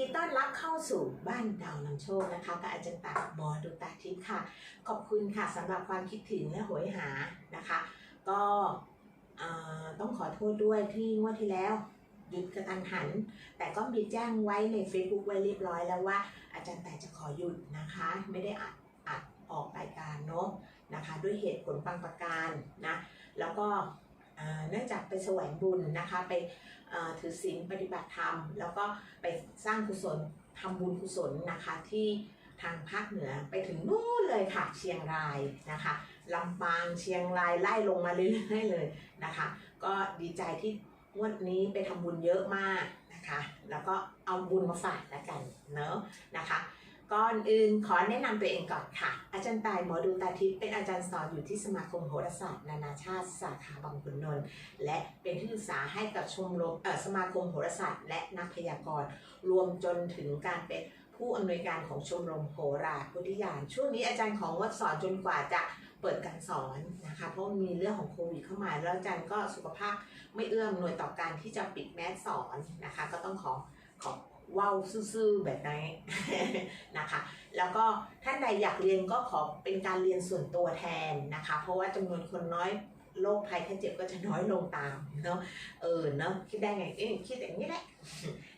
ดีต้อนรับเข้าสู่บ้านดาวนำโชคนะคะกับอาจารย์ตาหมอดูตาทิพย์ค่ะ ขอบคุณค่ะสำหรับความคิดถึงและโหยหานะคะ ก็ต้องขอโทษด้วยที่งวดที่แล้วหยุดกระตันหัน แต่ก็มีแจ้งไว้ใน Facebook ไว้เรียบร้อยแล้วว่า อาจารย์แต่จะขอหยุดนะคะ ไม่ได้อัดอัดออกรายการเนาะนะคะ ด้วยเหตุผลบางประการนะ แล้วก็ เนื่องจากไปแสวงบุญนะคะ ไปถือศีลปฏิบัติธรรม แล้วก็ไปสร้างกุศลทำบุญกุศลนะคะที่ทางภาคเหนือไปถึงนู่นเลยค่ะเชียงรายนะคะลำปางเชียงรายไล่ลงมาเรื่อยๆเลยนะคะ ก็ดีใจที่งวดนี้ไปทำบุญเยอะมากนะคะ แล้วก็เอาบุญมาฝากแล้วกันเนอะนะคะ ก่อนอื่นขอแนะนำตัวเองก่อนค่ะ อาจารย์ตายหมอดูตาทิพย์เป็นอาจารย์สอนอยู่ที่สมาคมโหราศาสตร์นานาชาติสาขาบางขุนนนท์และเป็นที่ปรึกษาให้กับชมรมสมาคมโหราศาสตร์ และนักพยากรณ์รวมจนถึงการเป็นผู้อำนวยการของชมรมโหราพุทธิยาน ช่วงนี้อาจารย์ของวัดสอนจนกว่าจะเปิดการสอนนะคะ เพราะมีเรื่องของโควิดเข้ามา แล้วอาจารย์ก็สุขภาพไม่เอื้อมหน่วยต่อการที่จะปิดแมสสอนนะคะ ก็ต้องขอขอเว้าวซื่อๆแบบนี้นะคะ แล้วก็ท่านใดอยากเรียนก็ขอเป็นการเรียนส่วนตัวแทนนะคะ เพราะว่าจำนวนคนน้อยโรคภัยแค่เจ็บก็จะน้อยลงตามเนาะเออเนาะคิดได้ไงเอ้คิดอย่างนี้แหละ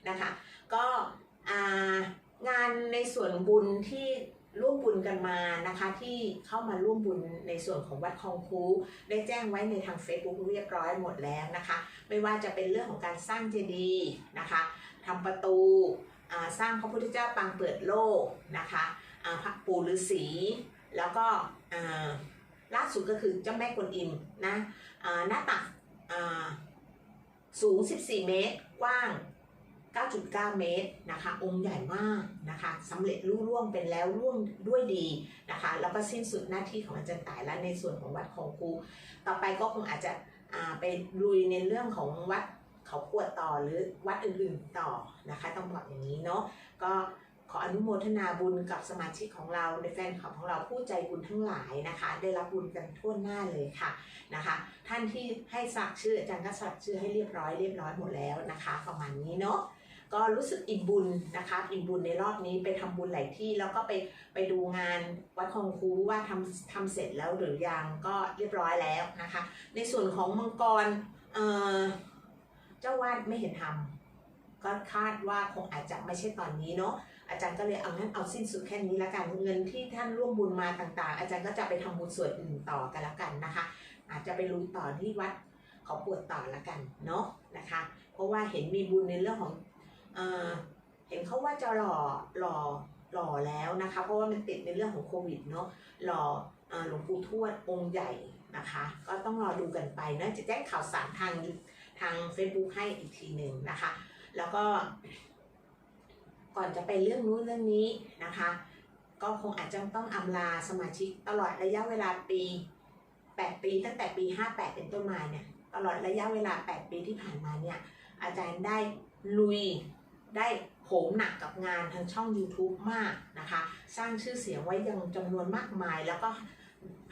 นะคะ ก็งานในส่วนบุญที่ ร่วมบุญกันมานะคะที่เข้ามาร่วมบุญในส่วนของวัดคลองคูได้แจ้งไว้ในทาง Facebook เรียบร้อยหมดแล้วนะคะ ไม่ว่าจะเป็นเรื่องของการสร้างเจดีย์นะคะทำประตูสร้างพระพุทธเจ้าปางเปิดโลกนะคะพระปู่ฤาษีแล้วก็ล่าสุดก็คือเจ้าแม่กวนอิมนะหน้าตักอ่าสูง 14 เมตร กว้าง 9.9 เมตรนะคะ องค์ใหญ่มากนะคะสำเร็จรุ่ร่วงเป็นแล้วร่วงด้วยดีนะคะ แล้วก็สิ้นสุดหน้าที่ของอาจารย์ต่ายและในส่วนของวัดของครูต่อไปก็คงอาจจะไปลุยในเรื่องของวัดเขาขวดต่อหรือวัดอื่นๆต่อนะคะ ต้องบอกอย่างนี้เนาะก็ขออนุโมทนาบุญกับสมาชิกของเราในแฟนคลับของเราผู้ใจบุญทั้งหลายนะคะ ได้รับบุญกันทั่วหน้าเลยค่ะนะคะ ท่านที่ให้สักชื่ออาจารย์ก็สักชื่อให้เรียบร้อยเรียบร้อยหมดแล้วนะคะ ประมาณนี้เนาะ ก็รู้สึกอิ่มบุญนะคะอิ่มบุญในรอบนี้ไปทำบุญหลายที่แล้วก็ไปไปดูงานวัดคลองคูว่าทำทำเสร็จแล้วหรือยังก็เรียบร้อยแล้วนะคะ ในส่วนของมังกรเออเจ้าวาดไม่เห็นทำก็คาดว่าคงอาจจะไม่ใช่ตอนนี้เนาะอาจารย์ก็เลยเอางั้นเอาสิ้นสุดแค่นี้ละกันเงินที่ท่านร่วมบุญมาต่างๆ อาจารย์ก็จะไปทำบุญส่วนอื่นต่อกันละกันนะคะ อาจจะไปลุยต่อที่วัดขาปวดต่อละกันเนาะนะคะ เพราะว่าเห็นมีบุญในเรื่องของ เอ่อเห็นเขาว่าจะหล่อหล่อหล่อแล้วนะคะ เพราะว่ามันติดในเรื่องของโควิดเนาะหล่อเอ่อหลวงปู่ทวดองค์ใหญ่นะคะ ก็ต้องรอดูกันไปนะจะแจ้งข่าวสารทางทาง Facebook ให้อีกทีหนึ่งนะคะ แล้วก็ ก่อนจะไปเรื่องนู้นเรื่องนี้นะคะ ก็คงอาจจะต้องอำลาสมาชิกตลอดระยะเวลาปี 8 ปี ตั้งแต่ปี 58 เป็นต้นมาเนี่ยตลอดระยะเวลา 8 ปีที่ผ่านมาเนี่ยอาจารย์ได้ลุย ได้โหมหนักกับงานทางช่อง YouTube มากนะคะ สร้างชื่อเสียงไว้ยังจำนวนมากมาย แล้วก็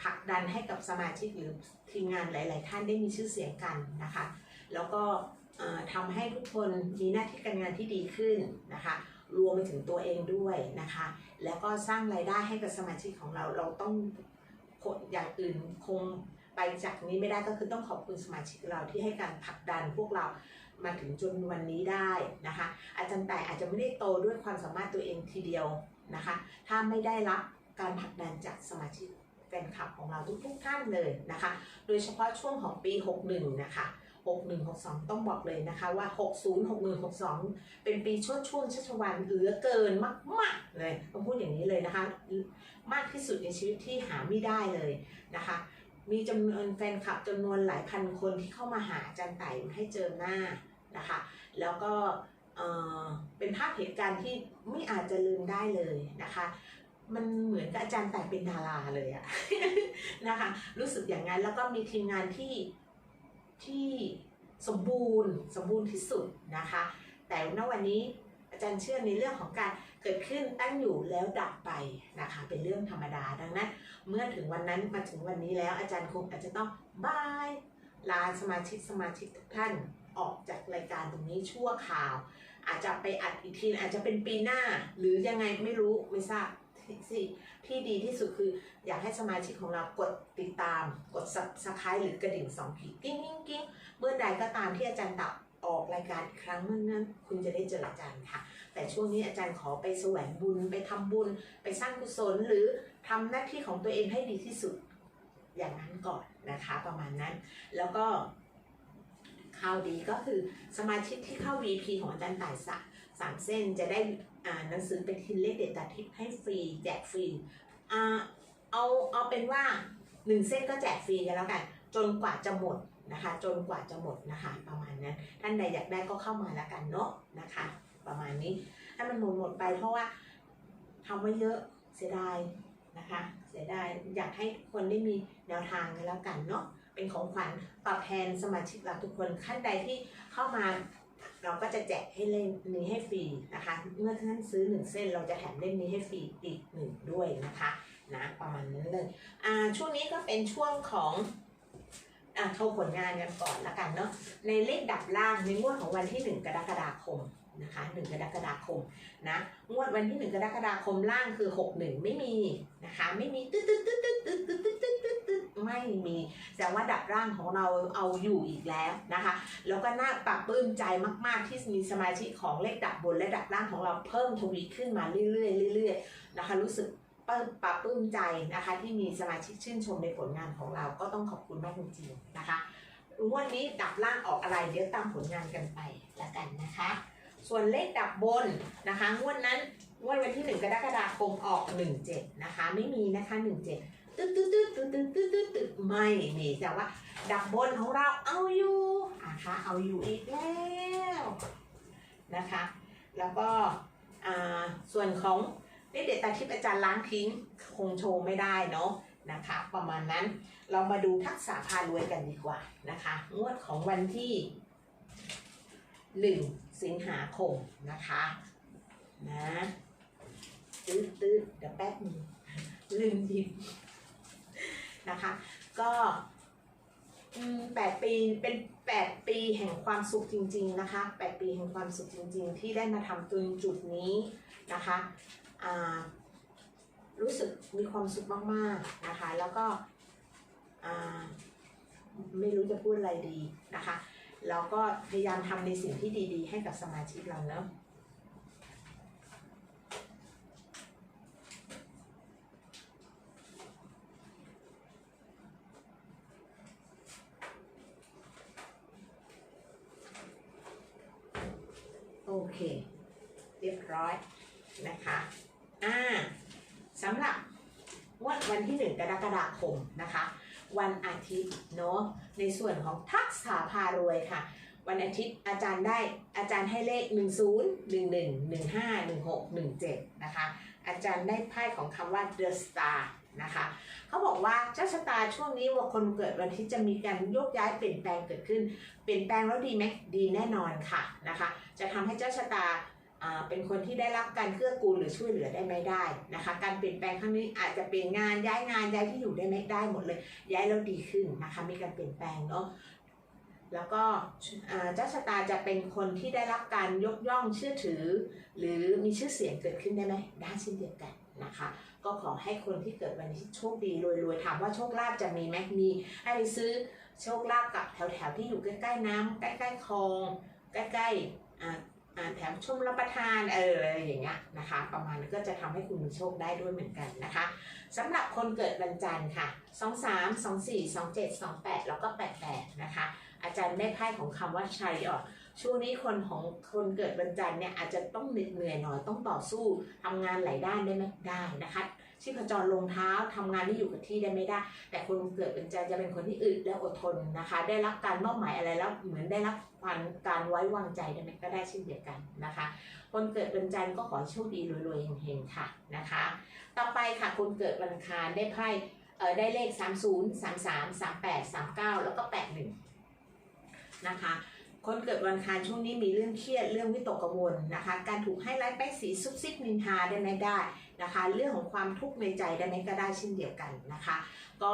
ผลักดันให้กับสมาชิกหรือทีมงานหลาย ๆ ท่านได้มีชื่อเสียงกันนะคะ แล้วก็ทำให้ทุกคนมีหน้าที่การงานที่ดีขึ้นนะคะรวมไปถึงตัวเองด้วยนะคะ แล้วก็สร้างรายได้ให้กับสมาชิกของเราเราต้องคนอย่างอื่นคงไปจากนี้ไม่ได้ก็คือต้องขอบคุณสมาชิกเราที่ให้การผลักดันพวกเรา มาถึงจนวันนี้ได้นะคะ อาจารย์แต่อาจจะไม่ได้โตด้วยความสามารถตัวเองทีเดียวนะคะ ถ้าไม่ได้รับการผลักดันจากสมาชิกแฟนคลับของเราทุกๆท่านเลยนะคะ โดยเฉพาะช่วงของปี 61 นะคะ 6162 ต้องบอกเลยนะคะว่า 60 61 62 เป็นปีช่วงช่วงชัชวานเหลือเกินมากๆเลยต้องพูดอย่างนี้เลยนะคะ มากที่สุดในชีวิตที่หาไม่ได้เลยนะคะมีจำนวนแฟนคลับจำนวนหลายพันคนที่เข้ามาหาอาจารย์ไต่ให้เจอหน้า นะคะ แล้วก็เอ่อเป็นภาพเหตุการณ์ที่ไม่อาจจะลืมได้เลยนะคะ มันเหมือนกับอาจารย์แต่เป็นดาราเลยอะนะคะ รู้สึกอย่างนั้นแล้วก็มีทีมงานที่ที่สมบูรณ์สมบูรณ์ที่สุดนะคะ แต่ณวันนี้อาจารย์เชื่อในเรื่องของการเกิดขึ้นตั้งอยู่แล้วดับไปนะคะ เป็นเรื่องธรรมดาดังนั้น เมื่อถึงวันนั้นมาถึงวันนี้แล้วอาจารย์คงอาจจะต้องบายลาสมาชิกสมาชิกทุกท่าน ออกจากรายการตรงนี้ชั่วคราว อาจจะไปอัดอีกทีอาจจะเป็นปีหน้า หรือยังไงไม่รู้ไม่ทราบที่ที่ดีที่สุดคืออยากให้สมาชิกของเรากดติดตาม กด subscribe หรือกระดิ่งสองขีดกิ้งกิ้งกิ้งเมื่อใดก็ตามที่อาจารย์ตับออกรายการอีกครั้งเมื่อนั้นคุณจะได้เจออาจารย์ค่ะ แต่ช่วงนี้อาจารย์ขอไปแสวงบุญไปทำบุญ ไปสร้างกุศลหรือทำหน้าที่ของตัวเองให้ดีที่สุดอย่างนั้นก่อนนะคะ ประมาณนั้น แล้วก็ ข่าวดีก็คือสมาชิกที่เข้า VP ของอาจารย์ต่ายสะสามเส้นจะได้อ่านหนังสือเป็นทินเลขเด็ดตาทิพย์ให้ฟรีแจกฟรีอ่าเอาเอาเป็นว่าหนึ่งเส้นก็แจกฟรีกันแล้วกันจนกว่าจะหมดนะคะ จนกว่าจะหมดนะคะประมาณนั้นท่านใดอยากได้ก็เข้ามาแล้วกันเนาะนะคะ ประมาณนี้ให้มันหมดหมดไปเพราะว่าทำไว้เยอะเสียดายนะคะ เสียดายอยากให้คนได้มีแนวทางกันแล้วกันเนาะ เป็นของขวัญตอบแทนสมาชิกเราทุกคนขั้นใดที่เข้ามาเราก็จะแจกให้เล่มนี้ให้ฟรีนะคะ เมื่อท่านซื้อหนึ่งเส้นเราจะแถมเล่มนี้ให้ฟรีอีกหนึ่งด้วยนะคะนะประมาณนั้นเลยอ่าช่วงนี้ก็เป็นช่วงของอ่าโชว์ผลงานกันก่อนละกันเนาะในเลขดับล่างในงวดของวันที่ 1 กรกฎาคม นะคะ1กรกฎาคมนะงวดวันที่ 1 กรกฎาคมล่างคือ 61 ไม่มีนะคะไม่มีตึ๊ดตึ๊ดตึ๊ดตึ๊ดตึ๊ดตึ๊ดตึ๊ดตึ๊ดตึ๊ดตึ๊ดไม่มีแต่ว่าดับร่างของเราเอาอยู่อีกแล้วนะคะแล้วก็น่าปรับปลื้มใจมาก ๆ ที่มีสมาชิกของเลขดับบนและดับล่างของเราเพิ่มทวีขึ้นมาเรื่อยๆเรื่อยๆนะคะรู้สึกปลื้มปรับปลื้มใจนะคะที่มีสมาชิกชื่นชมในผลงานของเราก็ต้องขอบคุณมากจริงๆนะคะงวดนี้ดับล่างออกอะไรเดี๋ยวตามผลงานกันไปแล้วกันนะคะ ส่วนเลขดับบนนะคะงวดนั้นงวดวันที่ 1 กรกฎาคมออก 17 นะคะ ไม่มีนะคะ 17ตึ๊ดตึ๊ดตึ๊ดตึ๊ดตึ๊ดตึ๊ดตึ๊ดตึ๊ดไม่มีแต่ว่า ดับบนของเราเอาอยู่นะคะเอาอยู่อีกแล้วนะคะ แล้วก็อ่าส่วนของเลขเด็ดตาทิพย์อาจารย์ล้างทิ้งคงโชว์ไม่ได้เนาะนะคะ ประมาณนั้นเรามาดูทักษะพารวยกันดีกว่านะคะ งวดของวันที่หนึ่ง สิงหาคมนะคะนะตืดตืดเดี๋ยวแป๊บนึงลืมหยิบนะคะ ก็แปดปีเป็นแปดปีแห่งความสุขจริง ๆนะคะแปดปีแห่งความสุขจริง ๆ ที่ได้มาทำตรงจุดนี้นะคะอ่ารู้สึกมีความสุขมากๆนะคะ แล้วก็อ่าไม่รู้จะพูดอะไรดีนะคะ แล้วก็พยายามทำในสิ่งที่ดีๆ ให้กับสมาชิกเราเนาะ โอเค เรียบร้อยนะคะ อ่าสำหรับงวดวันที่ 1 กรกฎาคมนะคะ วันอา ทิตย์เนาะในส่วนของทักษะพารวยค่ะ วันอาทิตย์อาจารย์ได้อาจารย์ให้เลข 1 0 1 1 1 5 1 6 1 7 นะคะ อาจารย์ได้ไพ่ของคำว่า The Star นะคะเขาบอกว่าเจ้าชะตาช่วงนี้ว่าคนเกิดวันทิตย์จะมีการโยกย้ายเปลี่ยนแปลงเกิดขึ้น เปลี่ยนแปลงแล้วดีไหมดีแน่นอนค่ะนะคะ จะทำให้เจ้าชะตา เป็นคนที่ได้รับการเกื้อกูลหรือช่วยเหลือได้ไหมได้นะคะ การเปลี่ยนแปลงครั้งนี้อาจจะเปลี่ยนงานย้ายงานย้ายที่อยู่ได้ไหมได้หมดเลย ย้ายแล้วดีขึ้นนะคะมีการเปลี่ยนแปลงเนาะแล้วก็อ่าเจ้าชะตาจะเป็นคนที่ได้รับการยกย่องเชื่อถือ หรือมีชื่อเสียงเกิดขึ้นได้ไหมได้เช่นเดียวกันนะคะ ก็ขอให้คนที่เกิดวันนี้โชคดีรวยๆถามว่าโชคลาภจะมีไหมมีให้ไปซื้อโชคลาภกับแถวๆที่อยู่ใกล้ๆน้ำใกล้ๆคลอง ใกล้ๆอ่า แถมชมรับประทานเอออะไรอย่างเงี้ยนะคะ ประมาณนี้ก็จะทำให้คุณมีโชคได้ด้วยเหมือนกันนะคะสำหรับคนเกิดวันจันทร์ค่ะ 2 3 2 4 2 7 2 8 แล้วก็ 88 นะคะ อาจารย์ได้ไพ่ของคำว่าชัยออก ช่วงนี้คนของคนเกิดวันจันทร์เนี่ยอาจจะต้องเหน็ดเหนื่อยหน่อยต้องต่อสู้ทำงานหลายด้านได้ไหมได้นะคะชีพจรลงเท้าทำงานที่อยู่กับที่ได้ไม่ได้ แต่คนเกิดเป็นจันทร์จะเป็นคนที่อึดและอดทนนะคะ ได้รับการมอบหมายอะไรแล้วเหมือนได้รับความการไว้วางใจได้ไหมก็ได้เช่นเดียวกันนะคะ คนเกิดเป็นจันทร์ก็ขอโชคดีรวยๆเฮงๆค่ะนะคะ ต่อไปค่ะคนเกิดวันอังคารได้ไพ่เออได้เลข 30 33 38 39 แล้วก็ 81 นะคะ คนเกิดวันคารช่วงนี้มีเรื่องเครียดเรื่องวิตกกังวลนะคะ การถูกให้ไล่ไปสีซุบซิบนินทาได้ไหมได้นะคะ เรื่องของความทุกข์ในใจได้ไหมก็ได้เช่นเดียวกันนะคะ ก็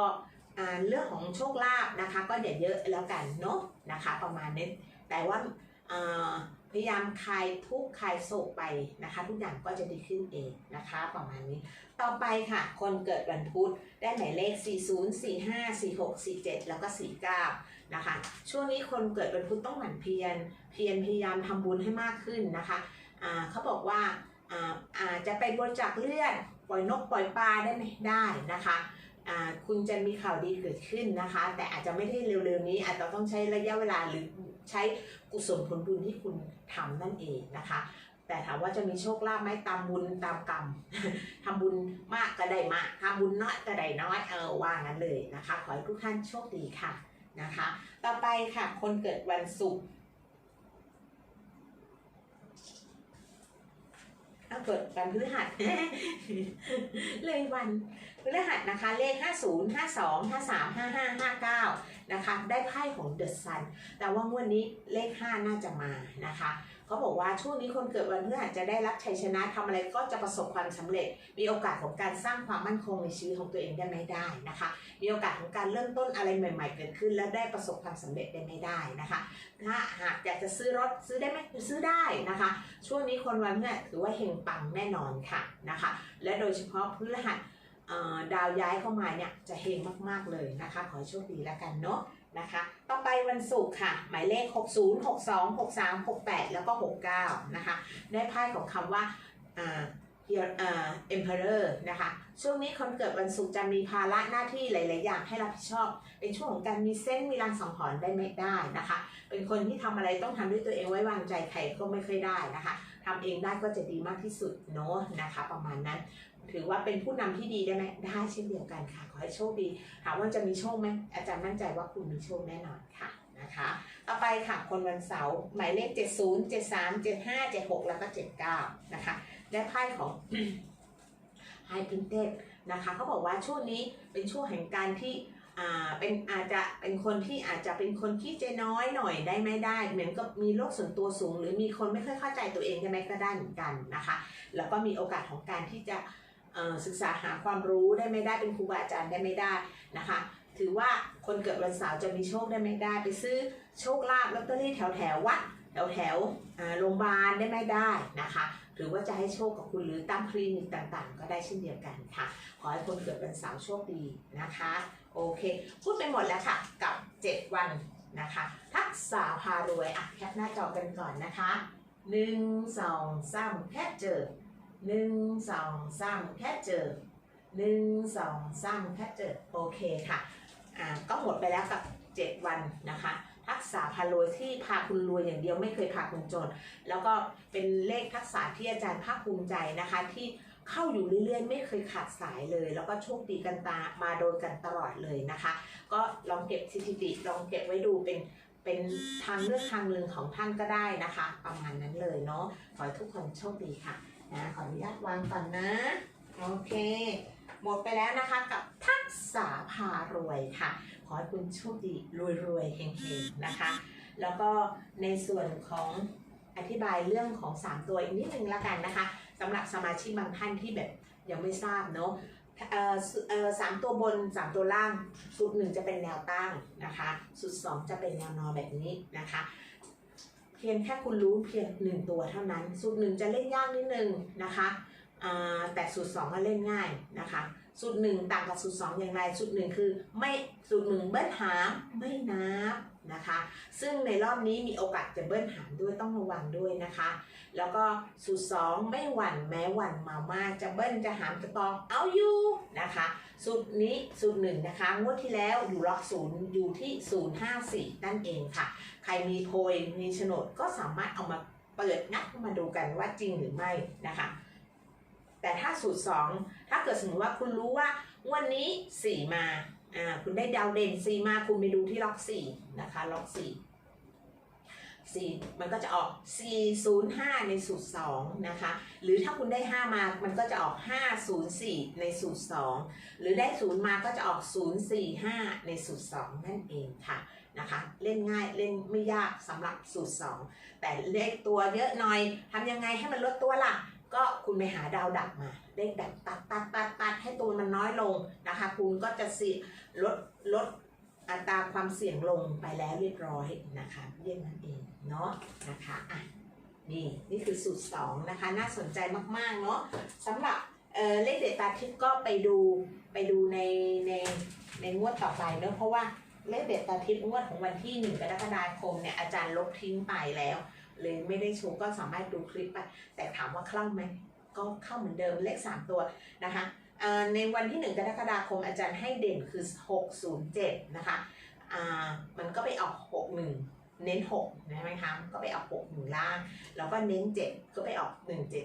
เรื่องของโชคลาภนะคะ ก็อย่าเยอะแล้วกันเนาะนะคะ ประมาณนี้แต่ว่าพยายามคลายทุกข์คลายโศกไปนะคะ ทุกอย่างก็จะดีขึ้นเองนะคะ ประมาณนี้ต่อไปค่ะ คนเกิดวันพุธได้หมายเลข 40 45 46 47 แล้วก็ 49 นะคะ ช่วงนี้คนเกิดวันพุธต้องหมั่นเพียร เพียรพยายามทำบุญให้มากขึ้นนะคะเขาบอกว่าอาจจะไปบริจาคเลือดปล่อยนกปล่อยปลาได้ไหมได้นะคะคุณจะมีข่าวดีเกิดขึ้นนะคะ แต่อาจจะไม่ได้เร็วๆนี้อาจจะต้องใช้ระยะเวลาหรือใช้กุศลผลบุญที่คุณทำนั่นเองนะคะ แต่ถามว่าจะมีโชคลาภไหมตามบุญตามกรรมทำบุญมากก็ได้มากทำบุญน้อยก็ได้น้อยเออว่างั้นเลยนะคะ ขอให้ทุกท่านโชคดีค่ะ นะคะ ต่อไปค่ะ คนเกิดวันศุกร์เอาเกิดวันพฤหัส เลยวันพฤหัสนะคะ เลข 50 52 53 55 59 นะคะ ได้ไพ่ของเดอะซันแต่ว่างวดนี้เลข 5 น่าจะมานะคะเขาบอกว่าช่วงนี้คนเกิดวันพฤหัสจะได้รับชัยชนะทำอะไรก็จะประสบความสำเร็จ มีโอกาสของการสร้างความมั่นคงในชีวิตของตัวเองได้ไหมได้นะคะ มีโอกาสของการเริ่มต้นอะไรใหม่ ๆ เกิดขึ้น และได้ประสบความสำเร็จได้ไม่ได้นะคะ ถ้าหากอยากจะซื้อรถซื้อได้ไหมซื้อได้นะคะ ช่วงนี้คนวันพฤหัสถือว่าเฮงปังแน่นอนค่ะนะคะ และโดยเฉพาะพฤหัสเอ่อ ดาวย้ายเข้ามาเนี่ยจะเฮงมาก ๆ เลยนะคะ ขอโชคดีแล้วกันเนาะนะคะ ต่อไปวันศุกร์ค่ะ หมายเลข 60 62 63 68 แล้วก็ 69 นะคะ ได้ไพ่ของคำว่าเอ่า Here อ่า Emperor นะคะ ช่วงนี้คนเกิดวันศุกร์จะมีภาระหน้าที่หลาย ๆ อย่างให้รับผิดชอบ เป็นช่วงของการมีเส้นมีรางสังหรณ์ได้ไม่ได้นะคะ เป็นคนที่ทำอะไรต้องทำด้วยตัวเองไว้วางใจใครก็ไม่ค่อยได้นะคะทำเองได้ก็จะดีมากที่สุดเนาะนะคะ ประมาณนั้น ถือว่าเป็นผู้นำที่ดีได้ไหมได้เช่นเดียวกันค่ะ ขอให้โชคดีถามว่าจะมีโชคไหมอาจารย์มั่นใจว่าคุณมีโชคแน่นอนค่ะนะคะต่อไปค่ะคนวันเสาร์หมายเลข 70 73 75 76 แล้วก็ 79 นะคะ ได้ไพ่ของไฮพินเต็ดนะคะเขาบอกว่าช่วงนี้เป็นช่วงแห่งการที่อ่าเป็นอาจจะเป็นคนที่อาจจะเป็นคนที่ใจน้อยหน่อยได้ไม่ได้ เหมือนกับมีโรคส่วนตัวสูง หรือมีคนไม่ค่อยเข้าใจตัวเองได้ไหมก็ได้เหมือนกันนะคะ แล้วก็มีโอกาสของการที่จะ ศึกษาหาความรู้ได้ไม่ได้เป็นครูบาอาจารย์ได้ไม่ได้นะคะ ถือว่าคนเกิดวันเสาร์จะมีโชคได้ไม่ได้ ไปซื้อโชคลาภลอตเตอรี่แถวแถววัดแถวแถวโรงพยาบาลได้ไม่ได้นะคะหรือว่าจะให้โชคกับคุณหรือตามคลินิกต่างๆ ก็ได้เช่นเดียวกันค่ะ ขอให้คนเกิดวันเสาร์โชคดีนะคะ โอเค พูดไปหมดแล้วค่ะ กับ 7 วันนะคะ ทักษะพารวยอะแคปหน้าจอกันก่อนนะคะ 1 2 3แค่เจอ 1 2 3แค่เจอ1 2 3แค่เจอโอเคค่ะอ่าก็หมดไปแล้วกับ 7 วันนะคะทักษะพารวยที่พาคุณรวยอย่างเดียวไม่เคยพาคุณจน แล้วก็เป็นเลขทักษะที่อาจารย์ภาคภูมิใจนะคะ ที่เข้าอยู่เรื่อยๆ ไม่เคยขาดสายเลย แล้วก็โชคดีกันตามาโดนกันตลอดเลยนะคะ ก็ลองเก็บสถิติลองเก็บไว้ดูเป็นเป็นทางเลือกทางหนึ่งของท่านก็ได้นะคะ ประมาณนั้นเลยเนาะขอให้ทุกคนโชคดีค่ะ นะขออนุญาตวางก่อนนะ โอเค หมดไปแล้วนะคะกับทักษะพารวยค่ะ ขอให้คุณโชคดีรวยๆเฮงๆนะคะ แล้วก็ในส่วนของอธิบายเรื่องของ 3 ตัวอีกนิดนึงละกันนะคะสำหรับสมาชิกบางท่านที่แบบยังไม่ทราบเนาะสามตัวบน 3 ตัวล่างสุดหนึ่งจะเป็นแนวตั้งนะคะสุดสองจะเป็นแนวนอนแบบนี้นะคะ เพียงแค่คุณรู้เพียงหนึ่งตัวเท่านั้น สูตรหนึ่งจะเล่นยากนิดนึงนะคะอ่าแต่สูตรสองก็เล่นง่ายนะคะ สูตรหนึ่งต่างกับสูตรสองอย่างไร สูตรหนึ่งคือไม่สูตรหนึ่งเบิ้ลหาไม่นับ นะคะ ซึ่งในรอบนี้มีโอกาสจะเบิ้ลหามด้วยต้องระวังด้วยนะคะ แล้วก็สูตรสองไม่หวั่นแม้หวั่นมามากจะเบิ้ลจะหามจะตองเอาอยู่นะคะสูตรนี้สูตรหนึ่งนะคะงวดที่แล้วอยู่ล็อกศูนย์อยู่ที่ศูนย์ห้าสี่นั่นเองค่ะ ใครมีโพยมีโฉนดก็สามารถเอามาเปิดงัดมาดูกันว่าจริงหรือไม่นะคะแต่ถ้าสูตร 2 ถ้าเกิดสมมติว่าคุณรู้ว่าวันนี้ 4 มา อ่าคุณได้ดาวเด่น4มาคุณไปดูที่ล็อก4นะคะล็อก4 4มันก็จะออก 405 ในสูตร 2 นะคะ หรือถ้าคุณได้ 5 มา มันก็จะออก 504 ในสูตร 2 หรือได้ 0 มาก็จะออก 045 ในสูตร 2 นั่นเองค่ะนะคะ เล่นง่ายเล่นไม่ยากสำหรับสูตร 2 แต่เลขตัวเยอะหน่อยทำยังไงให้มันลดตัวล่ะ ก็คุณไปหาดาวดักมา เลขดักตัดตัดตัดตัดให้ตัวมันน้อยลงนะคะ คุณก็จะสิลดลดอัตราความเสี่ยงลงไปแล้วเรียบร้อยนะคะเรียกนั่นเองเนาะนะคะอะนี่นี่คือสูตรสองนะคะ น่าสนใจมาก ๆ เนาะสำหรับเออเลขเด็ดตาทิพย์ก็ไปดูไปดูในในในงวดต่อไปเนาะเพราะว่าเลขเด็ดตาทิพย์งวดของวันที่หนึ่งกรกฎาคมเนี่ยอาจารย์ลบทิ้งไปแล้ว เลยไม่ได้ชว์ก็สามารถดูคลิปไปแต่ถามว่าเข้าไหมก็เข้าเหมือนเดิมเลข 3 ตัวนะคะในวันที่ 1 กรกฎาคมอาจารย์ให้เด่นคือ 607 นะคะมันก็ไปออก 61เน้น6นะไหมคะก็ไปออก6หนึ่งล่าง แล้วก็เน้น 7 ก็ไปออก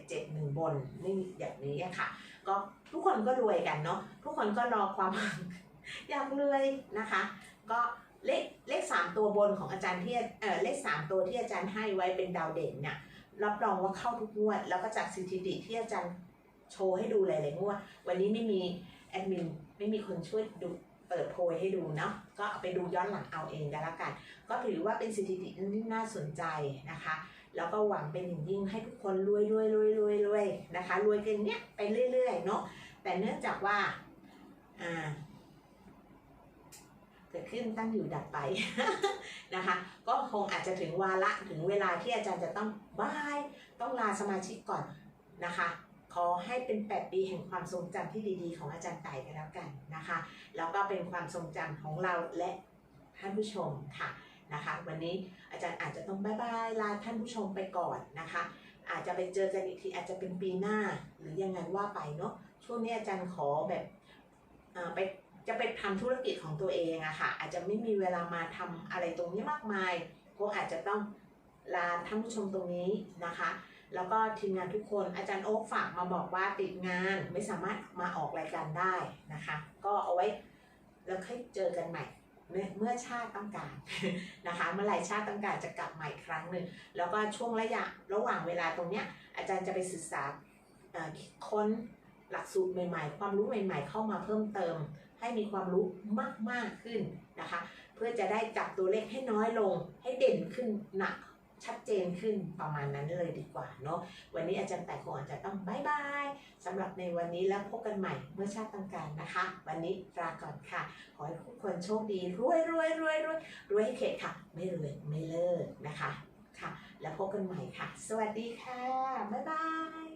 1771 บนนี่อย่างนี้ค่ะ ก็ทุกคนก็รวยกันเนาะทุกคนก็รอความอยากรวยนะคะ ก็ เลขเลขสามตัวบนของอาจารย์ที่เออเลขสามตัวที่อาจารย์ให้ไว้เป็นดาวเด่นเนี่ยรับรองว่าเข้าทุกงวด แล้วก็จากสถิติที่อาจารย์โชว์ให้ดูหลายๆงวด วันนี้ไม่มีแอดมินไม่มีคนช่วยดูเปิดโพยให้ดูเนาะก็เอาไปดูย้อนหลังเอาเองกันละกัน ก็ถือว่าเป็นสถิติที่น่าสนใจนะคะ แล้วก็หวังเป็นอย่างยิ่งให้ทุกคนรวยรวยรวยรวยรวยนะคะรวยกันเนี้ยไปเรื่อยๆเนาะแต่เนื่องจากว่าอ่า เกิดขึ้นตั้งอยู่ดับไปนะคะ ก็คงอาจจะถึงวาระถึงเวลาที่อาจารย์จะต้องบาย ต้องลาสมาชิกก่อนนะคะ ขอให้เป็น 8 ปีแห่งความทรงจำที่ดีๆ ของอาจารย์ไต่กันแล้วกันนะคะแล้วก็เป็นความทรงจำของเราและท่านผู้ชมค่ะนะคะวันนี้อาจารย์อาจจะต้องบายบายลาท่านผู้ชมไปก่อนนะคะ อาจจะไปเจอกันอีกทีอาจจะเป็นปีหน้าหรือยังไงว่าไปเนาะช่วงนี้อาจารย์ขอแบบไป จะไปทำธุรกิจของตัวเองอะค่ะ อาจจะไม่มีเวลามาทำอะไรตรงนี้มากมายก็อาจจะต้องลาท่านผู้ชมตรงนี้นะคะ แล้วก็ทีมงานทุกคนอาจารย์โอ๊คฝากมาบอกว่าติดงานไม่สามารถมาออกรายการได้นะคะ ก็เอาไว้แล้วค่อยเจอกันใหม่เมื่อชาติต้องการนะคะ เมื่อไหร่ชาติต้องการจะกลับมาอีกครั้งหนึ่งแล้วก็ช่วงระยะระหว่างเวลาตรงเนี้ยอาจารย์จะไปศึกษาค้นหลักสูตรใหม่ ๆ ความรู้ใหม่ ๆ เข้ามาเพิ่มเติม ให้มีความรู้มากมากๆขึ้นนะคะ เพื่อจะได้จับตัวเลขให้น้อยลง ให้เด่นขึ้นหนักชัดเจนขึ้นประมาณนั้นเลยดีกว่าเนาะวันนี้อาจารย์แต่คงอาจจะต้องบายบายสำหรับในวันนี้แล้วพบกันใหม่เมื่อชาติต้องการนะคะ วันนี้ลาก่อนค่ะ ขอให้ทุกคนโชคดีรวยรวยรวยรวยรวยให้เข็ดค่ะ ไม่รวยไม่เลิกนะคะค่ะ แล้วพบกันใหม่ค่ะ สวัสดีค่ะ บ๊ายบาย